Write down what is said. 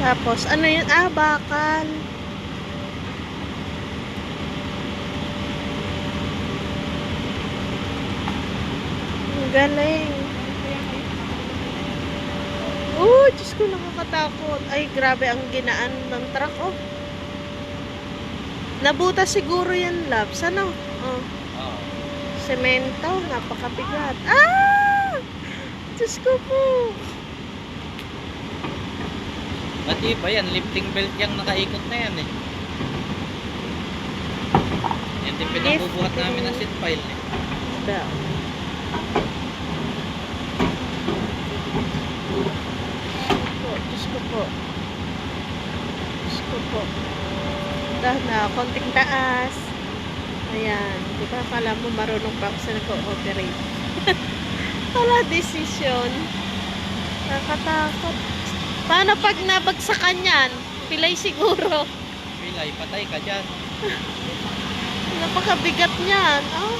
Tapos, ano yun? Ah, bakal. Ang galing. Oh, Diyos ko, nakakatakot. Ay, grabe ang ginaan ng truck, oh. Nabuta siguro yan, Labs. Ano? Oh, Oo. semento. Napakabigat. Ah! Diyos ko po. At iba yan, lifting belt yung nakaikot na yan eh. Yan din pinabubuhat Lifting. namin ng seat pile eh. Bell. Po, Diyos ko po. Diyos ko po. Dahil na, konting taas. Ayan. Di ba, akala mo marunong pa ako sa nag-ooperate. Wala desisyon. Nakatakot. Paano pag nabagsakan yan? Pilay siguro. Pilay, patay ka dyan. Napakabigat niyan. Oh.